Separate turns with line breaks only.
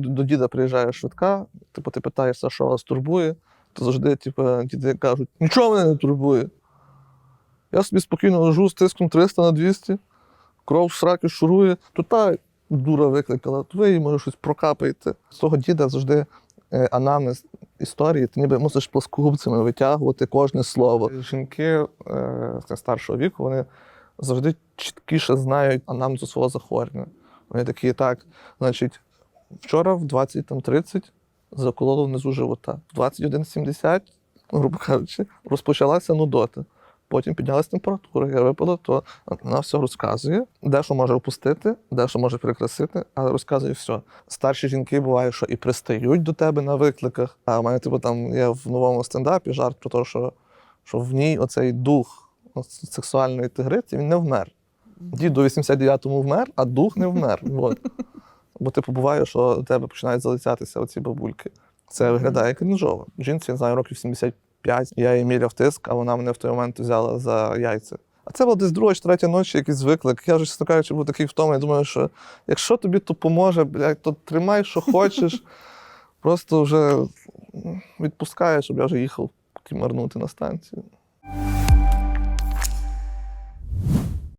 До діда приїжджає швидка, типу, ти питаєшся, що вас турбує, то завжди, типу, діди кажуть, нічого мене не турбує. Я собі спокійно лежу з тиском 300 на 200, кров сраки шурує, то та дура викликала, то ви їй може щось прокапаєте. З того діда завжди е, анамнез історії, ти ніби мусиш плоскогубцями витягувати кожне слово. Жінки е, старшого віку, вони завжди чіткіше знають анамнезу свого захворювання. Вони такі, так, значить, вчора в 20.30 закололо внизу живота. В 21.70, ну, грубо кажучи, розпочалася нудота. Потім піднялася температура, я випала, то вона все розказує, де що може опустити, де що може прикрасити, але розказує все. Старші жінки буває, що і пристають до тебе на викликах. А в мене, типу, там є в новому стендапі жарт про те, що, що в ній оцей дух сексуальної тигриці він не вмер. Дід до 89-му вмер, а дух не вмер. От. Бо типу буває, що до тебе починають залицятися оці бабульки. Це виглядає крінжово. Жінці, я знаю, років 75, я їй міряв тиск, а вона мене в той момент взяла за яйця. А це було десь друга чи третя ночі, якийсь виклик. Я вже, чесно кажучи, був такий втомлений. Я думаю, що якщо тобі то поможе, блядь, то тримай, що хочеш. Просто вже відпускаєш, щоб я вже їхав марнути на станцію.